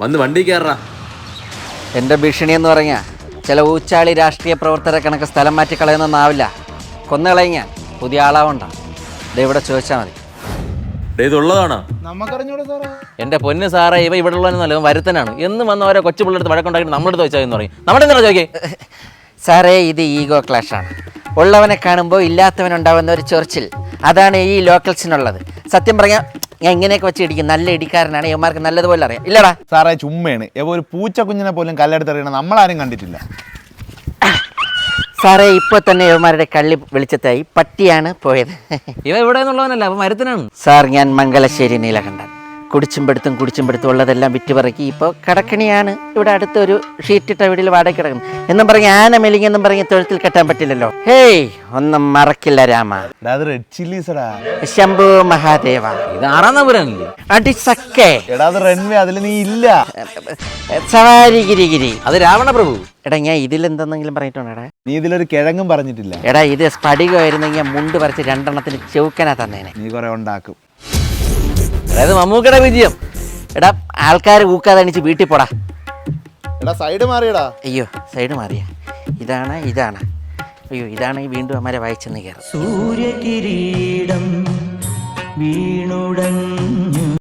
വന്ന് വണ്ടി കയറാ. എന്റെ ഭീഷണി എന്ന് പറഞ്ഞാൽ ചില ഊച്ചാളി രാഷ്ട്രീയ പ്രവർത്തകരെ കണക്ക് സ്ഥലം മാറ്റി കളയുന്നൊന്നാവില്ല കൊന്നുകളയും ഞാൻ പുതിയ ആളാവണ്ട. ദേ ഇവിടെ ചോദിച്ചാൽ മതി. ഡേ ഇതുള്ളതാണോ? നമുക്കറിഞ്ഞൂടെ സാറേ. എന്റെ പൊന്ന് സാറേ ഇവ ഇവിടെ ഉള്ളതെന്നല്ല ഇവൻ വരുത്തനാണ്. എന്നും വന്ന ഓരോ കൊച്ചു പിള്ളേടുത്ത് വഴക്കുണ്ടാക്കിയിട്ട് നമ്മളടുത്ത് വെച്ചാൽ എന്ന് പറയും. നമ്മുടെ എന്താ ചോദിക്കേ? സാറേ ഇത് ഈഗോ ക്ലാഷ് ആണ് ഉള്ളവനെ കാണുമ്പോൾ ഇല്ലാത്തവനുണ്ടാവുന്ന ഒരു ചൊറിച്ചിൽ. അതാണ് ഈ ലോക്കൽസിനുള്ളത്. സത്യം പറഞ്ഞാൽ ഞാൻ ഇങ്ങനെയൊക്കെ വെച്ച് ഇടിക്കും. നല്ല ഇടിക്കാരനാണ്. ഇവന്മാർക്ക് നല്ലതുപോലെ അറിയാം. ഇല്ലടാ. സാറേ ചുമ്മയാണ്. ഇവ ഒരു പൂച്ച കുഞ്ഞിനെ പോലും കല്ലെടുത്തെറിയണം നമ്മളാരും കണ്ടിട്ടില്ല. സാറേ ഇപ്പൊ തന്നെ ഇവന്മാരുടെ കള്ളി വെളിച്ചത്തായി പട്ടിയാണ് പോയത്. ഇവ ഇവിടെ നിന്നുള്ളവനല്ല അപ്പൊ മരത്തിനാണ്. സാർ ഞാൻ മംഗലശ്ശേരി നീലകണ്ഠൻ. കുടിച്ചും പെടുത്തും കുടിച്ചും പെടുത്തും ഉള്ളതെല്ലാം വിറ്റുപറക്കി. ഇപ്പോൾ കടക്കണിയാണ്. ഇവിടെ അടുത്തൊരു ഷീറ്റിട്ട വീട്ടിൽ വാടക കിടക്കുന്നു. എന്നും പറഞ്ഞ് ആന മെലിങ്ങെന്നും പറഞ്ഞ് തൊഴുത്തിൽ കെട്ടാൻ പറ്റില്ലല്ലോ. ഹേയ് ഒന്നും മറക്കില്ല രാമ. റെഡ് ചില്ലീസടാ ശംഭു മഹാദേവ. ഇത് ആറാം അടിസക്കേ എടാ അത് റൺവേ അതിൽ നീ ഇല്ല. സവാരി ഗിരി ഗിരി അത് രാവണ പ്രഭു എടാ ഞാൻ ഇതിലെന്തെന്നെങ്കിലും പറഞ്ഞിട്ടുണ്ടോ നീ ഇതിലൊരു കിഴങ്ങും പറഞ്ഞിട്ടില്ല. എടാ ഇത് സ്ഫടികമായിരുന്നെങ്കിൽ മുണ്ട് പറിച്ച് രണ്ടെണ്ണത്തിന് ചെവുക്കനാ തന്നേനെ. നീ കുറെ ഉണ്ടാക്കും. അതായത് മമ്മൂക്കയുടെ വിജയം. എടാ ആൾക്കാർ ഊക്കാതണിച്ച് വീട്ടിൽ പോടാ. എടാ സൈഡ് മാറിയടാ. അയ്യോ സൈഡ് മാറിയ. ഇതാണ് ഇതാണ്. അയ്യോ ഇതാണ് ഈ വീണ്ടും അമ്മരെ വായിച്ചെന്ന് കയറും സൂര്യകിരീടം വീണുടഞ്ഞു